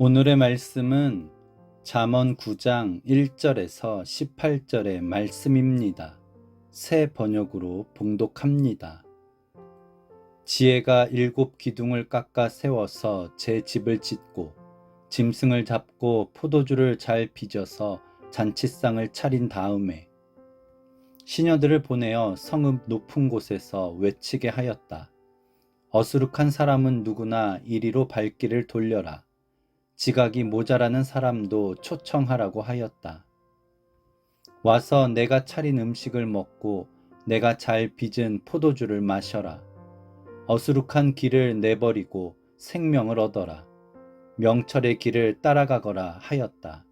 오늘의 말씀은 잠언 9장 1절에서 18절의 말씀입니다. 새 번역으로 봉독합니다. 지혜가 일곱 기둥을 깎아 세워서 제 집을 짓고 짐승을 잡고 포도주를 잘 빚어서 잔치상을 차린 다음에 시녀들을 보내어 성읍 높은 곳에서 외치게 하였다. 어수룩한 사람은 누구나 이리로 발길을 돌려라. 지각이 모자라는 사람도 초청하라고 하였다. 와서 내가 차린 음식을 먹고 내가 잘 빚은 포도주를 마셔라. 어수룩한 길을 내버리고 생명을 얻어라. 명철의 길을 따라가거라 하였다.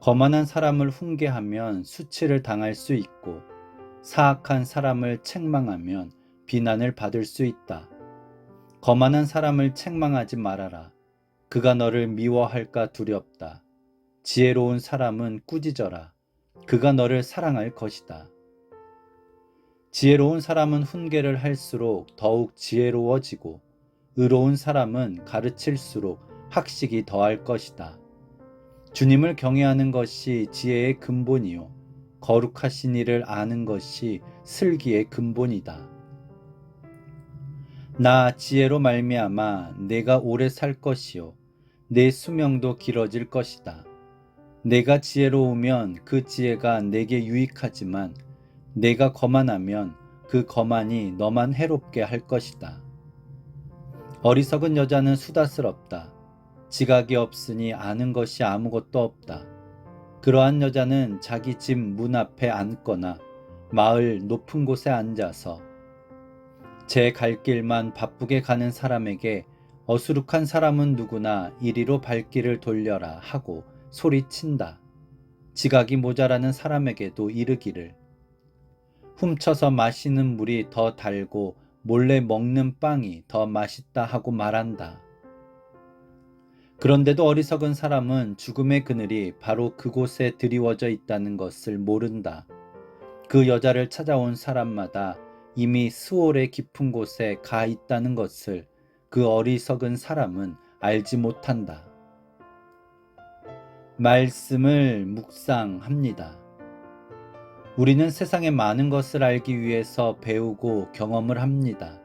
거만한 사람을 훈계하면 수치를 당할 수 있고 사악한 사람을 책망하면 비난을 받을 수 있다. 거만한 사람을 책망하지 말아라. 그가 너를 미워할까 두렵다. 지혜로운 사람은 꾸짖어라. 그가 너를 사랑할 것이다. 지혜로운 사람은 훈계를 할수록 더욱 지혜로워지고 의로운 사람은 가르칠수록 학식이 더할 것이다. 주님을 경외하는 것이 지혜의 근본이요. 거룩하신 이를 아는 것이 슬기의 근본이다. 나 지혜로 말미암아 내가 오래 살 것이요 내 수명도 길어질 것이다. 내가 지혜로우면 그 지혜가 내게 유익하지만 내가 거만하면 그 거만이 너만 해롭게 할 것이다. 어리석은 여자는 수다스럽다. 지각이 없으니 아는 것이 아무것도 없다. 그러한 여자는 자기 집 문 앞에 앉거나 마을 높은 곳에 앉아서 제 갈 길만 바쁘게 가는 사람에게 어수룩한 사람은 누구나 이리로 발길을 돌려라 하고 소리친다. 지각이 모자라는 사람에게도 이르기를 훔쳐서 마시는 물이 더 달고 몰래 먹는 빵이 더 맛있다 하고 말한다. 그런데도 어리석은 사람은 죽음의 그늘이 바로 그곳에 드리워져 있다는 것을 모른다. 그 여자를 찾아온 사람마다 이미 스올의 깊은 곳에 가 있다는 것을 그 어리석은 사람은 알지 못한다. 말씀을 묵상합니다. 우리는 세상의 많은 것을 알기 위해서 배우고 경험을 합니다.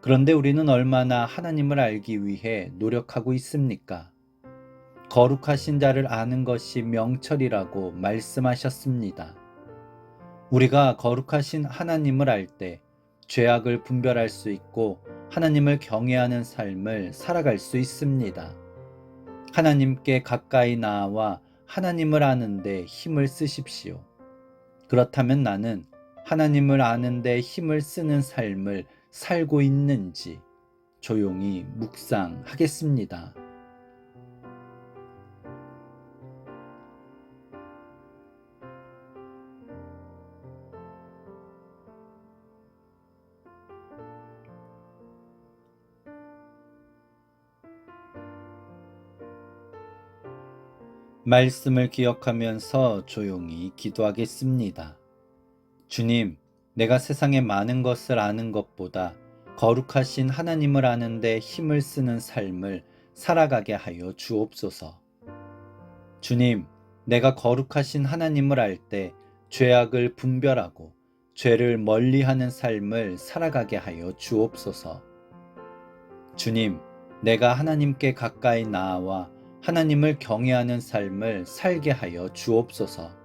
그런데 우리는 얼마나 하나님을 알기 위해 노력하고 있습니까? 거룩하신 자를 아는 것이 명철이라고 말씀하셨습니다. 우리가 거룩하신 하나님을 알 때 죄악을 분별할 수 있고 하나님을 경외하는 삶을 살아갈 수 있습니다. 하나님께 가까이 나와 하나님을 아는데 힘을 쓰십시오. 그렇다면 나는 하나님을 아는데 힘을 쓰는 삶을 살고 있는지 조용히 묵상하겠습니다. 말씀을 기억하면서 조용히 기도하겠습니다. 주님, 내가 세상의 많은 것을 아는 것보다 거룩하신 하나님을 아는데 힘을 쓰는 삶을 살아가게 하여 주옵소서. 주님, 내가 거룩하신 하나님을 알 때 죄악을 분별하고 죄를 멀리 하는 삶을 살아가게 하여 주옵소서. 주님, 내가 하나님께 가까이 나아와 하나님을 경외하는 삶을 살게 하여 주옵소서.